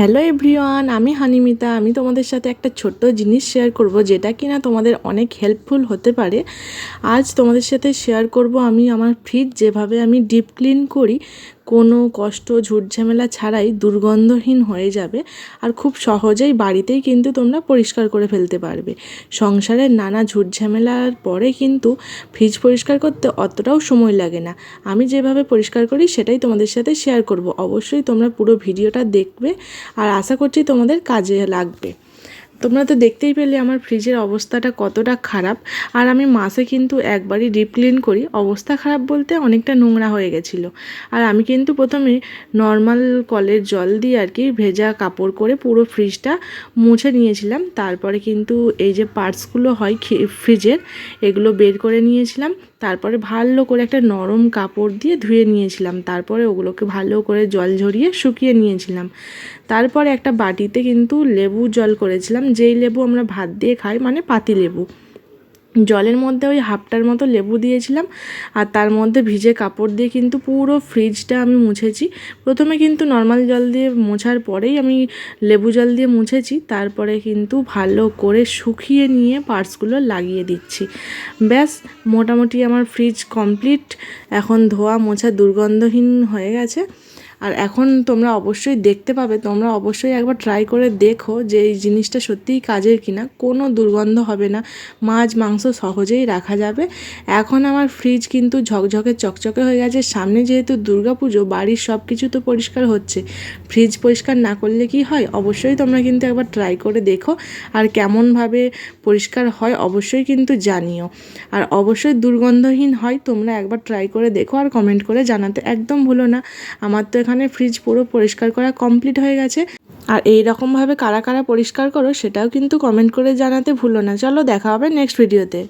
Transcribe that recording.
Hello everyone, আমি হানিমিতা। আমি তোমাদের সাথে একটা ছোট্ট জিনিস শেয়ার করব যেটা কি না তোমাদের অনেক হেল্পফুল হতে পারে। আজ তোমাদের সাথে শেয়ার করব আমি আমার ফ্রিজ যেভাবে আমি ডিপ ক্লিন করি কোনো কষ্ট ঝুট ঝামেলা ছাড়াই দুর্গন্ধহীন হয়ে যাবে আর খুব সহজেই বাড়িতেই কিন্তু তোমরা পরিষ্কার করে ফেলতে পারবে। সংসারের নানা ঝুট ঝামেলার পরে কিন্তু ফ্রিজ পরিষ্কার করতে অতটাও সময় লাগে না। আমি যেভাবে পরিষ্কার করি সেটাই তোমাদের সাথে শেয়ার করব। অবশ্যই তোমরা পুরো ভিডিওটা দেখবে আর আশা করছি তোমাদের কাজে লাগবে। তোমরা তো দেখতেই পেলে আমার ফ্রিজের অবস্থাটা কতটা খারাপ। আর আমি মাসে কিন্তু একবারই ডিপ ক্লিন করি। অবস্থা খারাপ বলতে অনেকটা নোংরা হয়ে গেছিল। আর আমি কিন্তু প্রথমে নর্মাল কলের জল দিয়ে আর কি ভেজা কাপড় করে পুরো ফ্রিজটা মুছে নিয়েছিলাম। তারপরে কিন্তু এই যে পার্টসগুলো হয় ফ্রিজের, এগুলো বের করে নিয়েছিলাম। তারপরে ভালো করে একটা নরম কাপড় দিয়ে ধুয়ে নিয়েছিলাম। তারপরে ওগুলোকে ভালো করে জল ঝরিয়ে শুকিয়ে নিয়েছিলাম। তারপরে একটা বাটিতে কিন্তু লেবু জল করেছিলাম। যেই লেবু আমরা ভাত দিয়ে খাই মানে পাতি লেবু। জলের মধ্যে ওই হাফটার মতো লেবু দিয়েছিলাম, আর তার মধ্যে ভিজে কাপড় দিয়ে কিন্তু পুরো ফ্রিজটা আমি মুছেছি। প্রথমে কিন্তু নর্মাল জল দিয়ে মোছার পরেই আমি লেবু জল দিয়ে মুছেছি, তারপরে কিন্তু ভালো করে শুকিয়ে নিয়ে পার্টসগুলো লাগিয়ে দিচ্ছি। ব্যাস, মোটামুটি আমার ফ্রিজ কমপ্লিট। এখন ধোয়া মোছা দুর্গন্ধহীন হয়ে গেছে। আর এখন তোমরা অবশ্যই দেখতে পাবে, তোমরা অবশ্যই একবার ট্রাই করে দেখো যে এই জিনিসটা সত্যিই কাজের কিনা। কোনো দুর্গন্ধ হবে না, মাছ, মাংস সহজেই রাখা যাবে। এখন আমার ফ্রিজ কিন্তু ঝকঝকে, চকচকে হয়ে গেছে। সামনে যেহেতু পুজো বাড়ির সব কিছু তো পরিষ্কার হচ্ছে। ফ্রিজ পরিষ্কার না করলে কি হয়? অবশ্যই তোমরা কিন্তু একবার ট্রাই করে দেখো। আর কেমনভাবে পরিষ্কার হয় অবশ্যই কিন্তু জানিও। আর অবশ্যই দুর্গন্ধহীন হয়, তোমরা একবার ট্রাই করে দেখো আর কমেন্ট করে জানাতে একদম ভুলো না। আমার তো এখানে ফ্রিজ পুরো পরিষ্কার করা কমপ্লিট হয়ে গেছে। আর এই রকমভাবে কারা কারা পরিষ্কার করো, সেটাও কিন্তু কমেন্ট করে জানাতে ভুলো না। চলো দেখা হবে নেক্সট ভিডিওতে